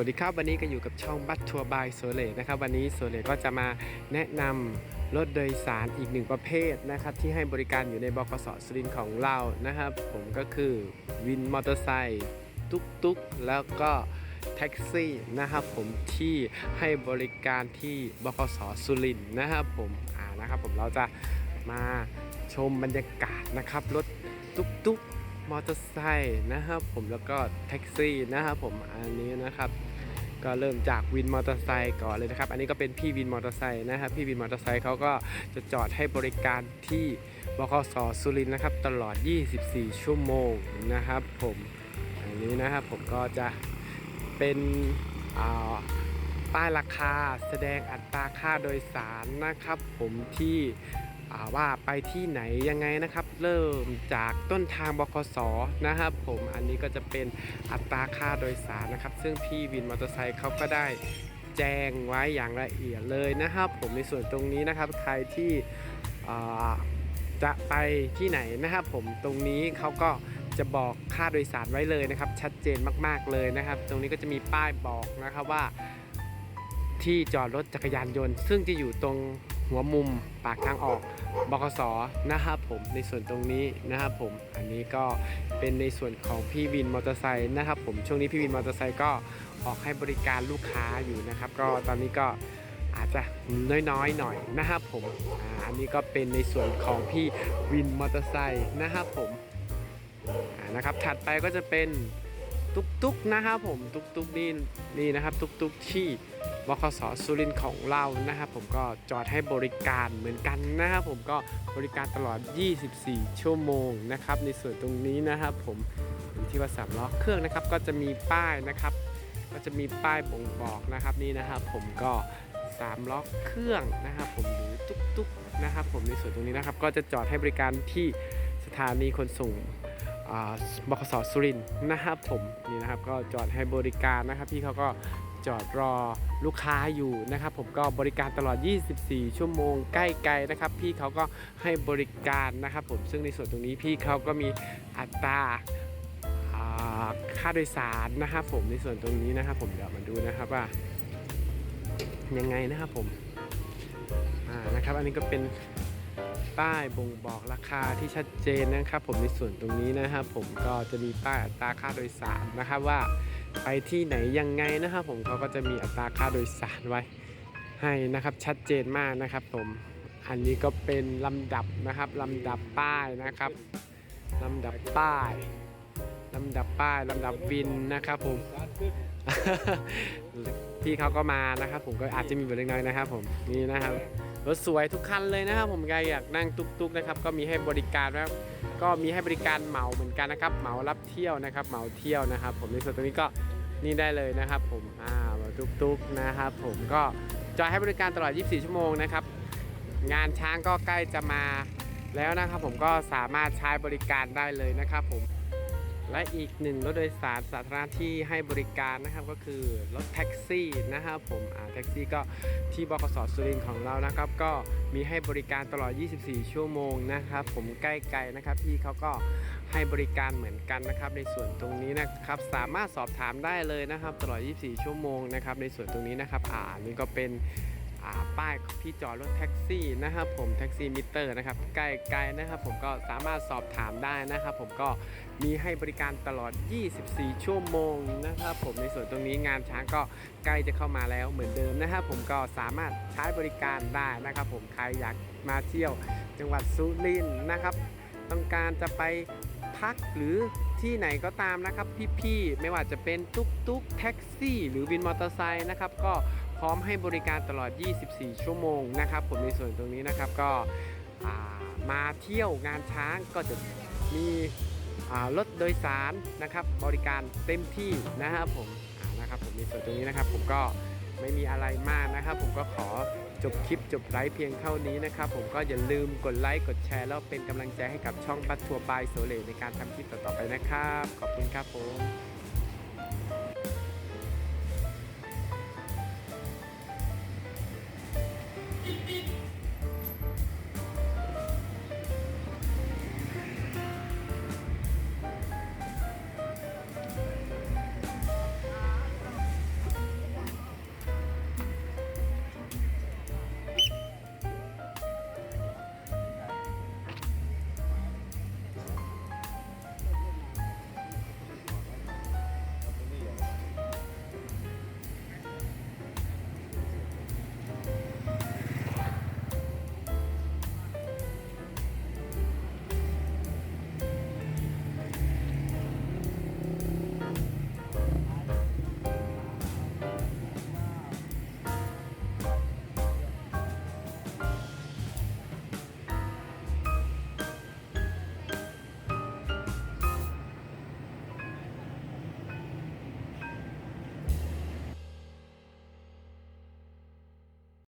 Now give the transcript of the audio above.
วัสดีครับ วันนี้ก็อยู่กับช่องบัตทัวร์บายโซเลนะครับ วันนี้โซเลก็จะมาแนะนำรถโดยสารอีกหนึ่งประเภทนะครับ ที่ให้บริการอยู่ในบกสสุรินของเรานะครับ ผมก็คือวินมอเตอร์ไซค์ตุ๊กตุ๊กแล้วก็แท็กซี่นะครับผมที่ให้บริการที่บกสสุรินนะครับผมอ่านะครับผมเราจะมาชมบรรยากาศนะครับรถตุ๊กตุ๊ก มอเตอร์ไซค์นะครับผมแล้วก็แท็กซี่นะครับผมอันนี้นะครับก็เริ่มจากวินมอเตอร์ไซค์ก่อนเลยนะครับ อันนี้ก็เป็นพี่วินมอเตอร์ไซค์นะครับ พี่วินมอเตอร์ไซค์เขาก็จะจอดให้บริการที่บขสสุรินทร์นะครับ ตลอด 24 ชั่วโมงนะครับ ผมอันนี้นะครับผมก็จะเป็นอ่าป้ายราคาแสดงอัตราค่าโดยสารนะครับ ผมที่ ว่าไปที่ไหนยังไงนะครับ เริ่มจากต้นทางบคสนะครับ ผมอันนี้ก็จะเป็นอัตราค่าโดยสารนะครับ ซึ่งพี่วินมอเตอร์ไซค์เขาก็ได้แจ้งไว้อย่างละเอียดเลยนะครับ ผมในส่วนตรงนี้นะครับใครที่จะไปที่ไหนนะครับ ผมตรงนี้เขาก็จะบอกค่าโดยสารไว้เลยนะครับ ชัดเจนมากๆเลยนะครับ ตรงนี้ก็จะมีป้ายบอกนะครับว่าที่จอดรถจักรยานยนต์ ซึ่งจะอยู่ตรง หัวมุมปากทางออกบกสนะครับผมในส่วนตรงนี้นะครับผมอันนี้ก็เป็นในส่วนของพี่วินมอเตอร์ไซค์นะครับผมช่วงนี้พี่วินมอเตอร์ไซค์ก็ออกให้บริการลูกค้าอยู่นะครับ ก็ตอนนี้ก็อาจจะน้อยๆหน่อยนะครับผมอันนี้ก็เป็นในส่วนของพี่วินมอเตอร์ไซค์นะครับผมนะครับถัดไปก็จะเป็น ตุกๆนะครับผมตุกๆนี่นี่นะครับตุกๆที่บขสสุรินทร์ของเรานะครับผมก็จอดให้บริการเหมือนกันนะครับผมก็บริการตลอด 24 ชั่วโมงนะครับในส่วนตรงนี้นะครับผมที่ว่าสามล้อเครื่องนะครับก็จะมีป้ายนะครับ ก็จะมีป้ายบ่งบอกนะครับนี่นะครับผมก็สามล้อเครื่องนะครับผมหรือตุ๊กๆนะครับผมในส่วนตรงนี้นะครับก็จะจอดให้บริการที่สถานีขนส่ง บขสสุรินทร์นะครับผมนี่นะครับก็จอดให้บริการนะครับพี่เขาก็จอดรอลูกค้าอยู่นะครับ ผมก็บริการตลอด 24 ชั่วโมงใกล้ไกลนะครับ พี่เขาก็ให้บริการนะครับ ผมซึ่งในส่วนตรงนี้พี่เขาก็มีอัตราอ่าค่าโดยสารนะครับ ผมในส่วนตรงนี้นะครับ ผมเดี๋ยวมาดูนะครับว่ายังไงนะครับผมอ่านะครับ อันนี้ก็เป็น ป้ายบ่งบอกราคาที่ชัดเจนนะครับ ผมในส่วนตรงนี้นะครับ ผมก็จะมีป้ายอัตราค่าโดยสารนะครับว่าไปที่ไหนยังไงนะครับ ผมเขาก็จะมีอัตราค่าโดยสารไว้ให้นะครับชัดเจนมากนะครับ ผมอันนี้ก็เป็นลำดับนะครับลำดับป้ายนะครับลำดับป้ายลำดับป้ายลำดับวินนะครับผมพี่เขาก็มานะครับ ผมก็อาจจะมีบทเล็กน้อยนะครับ ผมนี่นะครับ รถสวยทุกคันเลยนะครับผมใครอยากนั่งตุกๆนะครับก็มีให้บริการแล้วก็มีให้บริการเหมาเหมือนกันนะครับเหมารับเที่ยวนะครับ เหมาเที่ยวนะครับ ผมในส่วนตรงนี้ก็นี่ได้เลยนะครับ ผมอ่าเหมาตุ๊กๆนะครับ ผมก็จอยให้บริการตลอด 24 ชั่วโมงนะครับงานช้างก็ใกล้จะมาแล้วนะครับ ผมก็สามารถใช้บริการได้เลยนะครับผม และอีกหนึ่งรถโดยสารสาธารณะที่ให้บริการนะครับก็คือรถแท็กซี่นะครับผมอาแท็กซี่ก็ที่บขสสุรินทร์ของเรานะครับ ก็มีให้บริการตลอด 24 ชั่วโมงนะครับ ผมใกล้ไกลนะครับพี่เขาก็ให้บริการเหมือนกันนะครับ ในส่วนตรงนี้นะครับสามารถสอบถามได้เลยนะครับ ตลอด 24 ชั่วโมงนะครับในส่วนตรงนี้นะครับอ่านี่ก็เป็น ป้ายที่จอดรถแท็กซี่นะครับผมแท็กซี่มิเตอร์นะครับใกล้ๆนะครับผมก็สามารถสอบถามได้นะครับผมก็มีให้บริการตลอด 24 ชั่วโมงนะครับผมในส่วนตรงนี้งานช้างก็ใกล้จะเข้ามาแล้วเหมือนเดิมนะครับผมก็สามารถใช้บริการได้นะครับผมใครอยากมาเที่ยวจังหวัดสุรินทร์นะครับ ต้องการจะไปพักหรือที่ไหนก็ตามนะครับพี่ๆไม่ว่าจะเป็นตุ๊กตุ๊กแท็กซี่ หรือวินมอเตอร์ไซค์นะครับก็ พร้อมให้บริการตลอด 24 ชั่วโมงนะครับ ผมในส่วนตรงนี้นะครับก็มาเที่ยวงานช้างก็จะมีรถโดยสารนะครับ บริการเต็มที่นะครับผมนะครับผมในส่วนตรงนี้นะครับ ผมก็ไม่มีอะไรมากนะครับ ผมก็ขอจบคลิปจบไลฟ์เพียงเท่านี้นะครับ ผมก็อย่าลืมกดไลค์กดแชร์แล้วเป็นกำลังใจให้กับช่องบัตทัวร์บายโซเลในการทำคลิปต่อๆไปนะครับ ขอบคุณครับผม